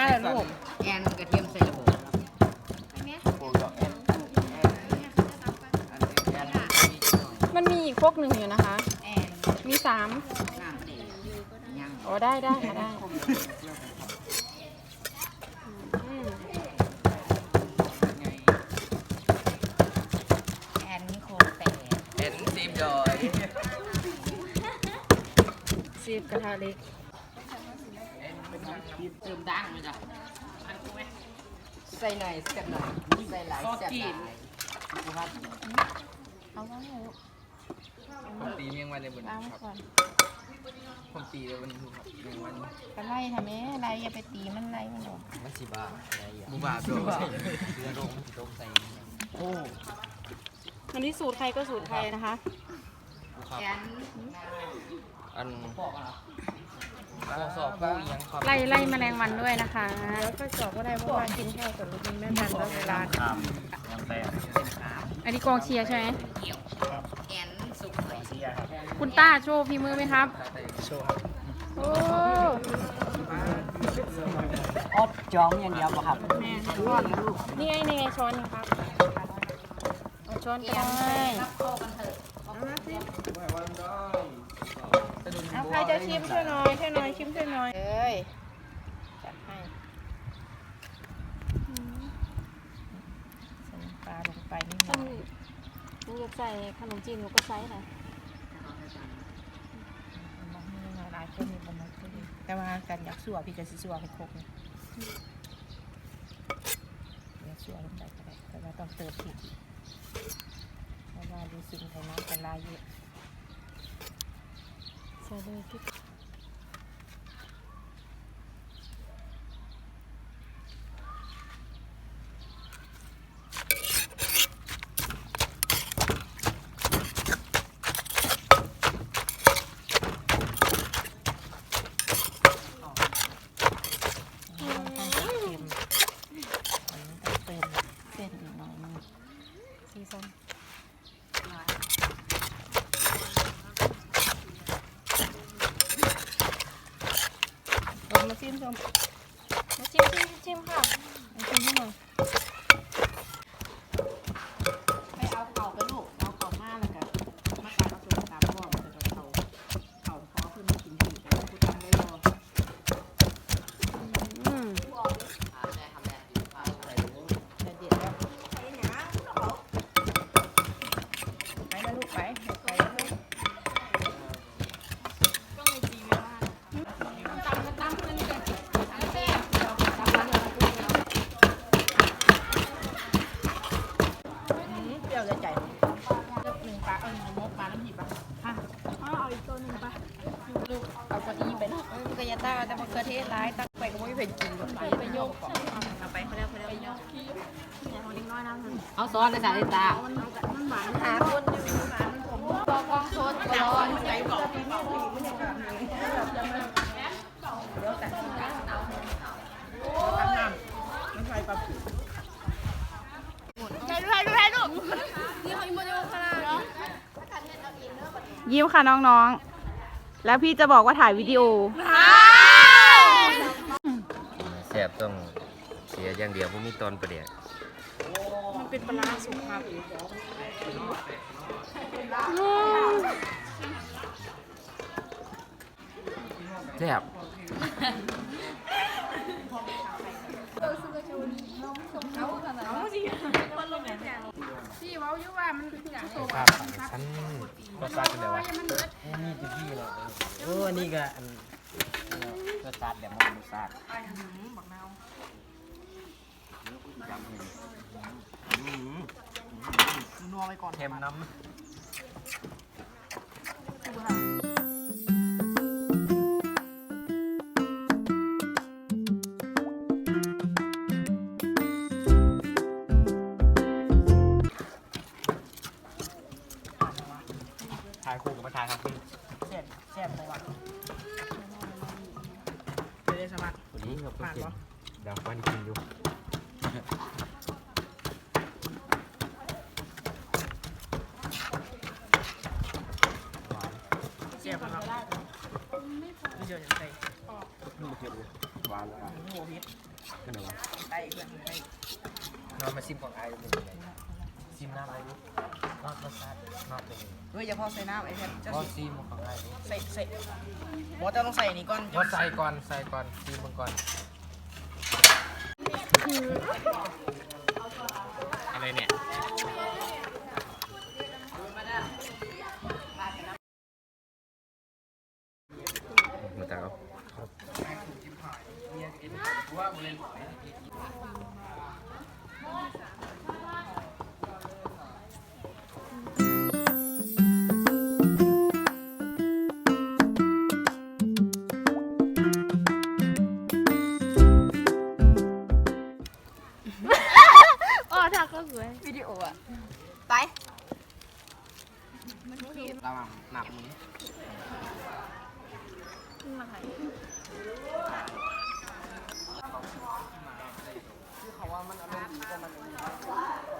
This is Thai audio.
มาเลยลูกแอนกระเทียมใส่ระบบมันมีอีกพวกหนึ่งอยู่นะคะ แอนมีสามน้ำเตะยังอ๋อได้ได้ค่ะได้อืมแอนนี่โคแต่เห็นซีมดอย ซีบกระทะเล็ก เติมดังเลยจ้ะใส่หน่อยเสียบหน่อยใส่หลายเสียบหลายเอาไว้เลยลูกผมตีเมียงวันเลยบนล้างไว้ครับก่อนผมตีเลยบนครับเมียงวันก็ไล่ทำไมไล่อย่าไปตีมันไล่มันหรอกมันสิบ้าอะไรอย่างบูบาตัวเรือลงลงใส่โอ้อันนี้สูตรใครก็สูตรใครนะคะครับแอน อันปอกสอบผู้ยังครับไล่ไล่แมลงวันด้วยนะคะ แล้วก็จอกก็ได้เพราะว่ากินข้าวกับลูกกินแม่ทันแล้วเวลาอันนี้กองเชียร์ใช่ไหมเกี่ยวแอนสุกเลยคุณต้าโชว์ฝีมือไหมครับ โชว์ครับโอ้อดจอมอย่างเดียวป่ะครับแม่ช้อนนี่ไงนี่ไงช้อนนี่ครับเอาช้อนก็ได้ เอาใครจะชิมช่วยหน่อยช่วยหน่อยชิมช่วยหน่อยเอ้ยจัดให้ใส่น้ำปลาลงไปนิดหน่ท่าอนยหนูอยากใส่ขนมจีนหนูก็ใส่นะบอกให้หน่อยหลายคนมีประมาณนี้แต่ว่ากันอยากสัวพี่จะสิสัวให้ครบเลยอยากสัวลงไปก็ได้แต่ว่าต้องเติมพริกอีกเพราะว่าดูสิ่งไทยน้ำกันลายเยอะ Sabe o que? ชิมชมมาชิมชิมชิมค่ะมาชิมให้หน่อย ไม่เอาเข่าไปลูก เอาเข่ามาแล้วกันมาตามเอาตัวตามพ่อมันจะเข่าเข่าพอเพื่อนไม่กินผีแต่กูทำได้รอ อืม จะเด็ดแล้วไปนะลูกไปไปแล้วลูก เปรี้ยวจะใจเลือกหนึ่งปลาเอาหนึ่งมกมาแล้วหยิบอะค่ะ เอาอีกตัวหนึ่งไป ลูกเอาเก้า อี้ไปนกระยาต้าแต่มะเขือเทศร้ายตั้งไปก็ไม่เป็นกินไปไปโยกเอาไปเขาเรียกเขาเรียกโยกเอาซอสเลยสาลิตาหาคนอยู่หาผมบอกองโซนร้อนใจบอกพี่น้องผู้หญิงไม่ยังแบบนี้เดี๋ยวแต่งน้ำน้ำไม่ใช่ปลาผิวยิ้มค่ะน้องๆ แล้วพี่จะบอกว่าถ่ายวิดีโอ แสบต้องเสียอย่างเดียวผมมีตอนประเดี๋ยวมันเป็นปลาสุกครับแสบพี่เว้าอยู่ว่ามันเป็นอย่างภาพฉันก็ซาดกันเลยวะนี่คือพี่เหรอโอ้นี่ก็อันก็ซาดแบบมันซาดจำเห็นนัวไปก่อนเค็มน้ำาก็กินผ่านปะเดี๋ยววันกินอยู่แซ่บนะครับไม่เจออย่างไรนี่มาเก็บหวานอะโหเฮ็ดเป็นไงวะได้เพื่อนได้นอนมาซิมของไอ้เป็นยังไงซิมน้ำไอะไรลูกนอดรสชาตินอดเป็นไงเฮ้ยอย่าพอใส่น้ำไอ้แพทเจ้าก็สิซิมของไอ้ลูกใส่ใส่บอสจ้าต้องใส่นี่ก่อนก็ใส่ก่อนใส่ก่อนซิมมันก่อน อะไรเนี่ยมาแต่เอา คือเขาว่ามันอารมณ์ดีแต่มัน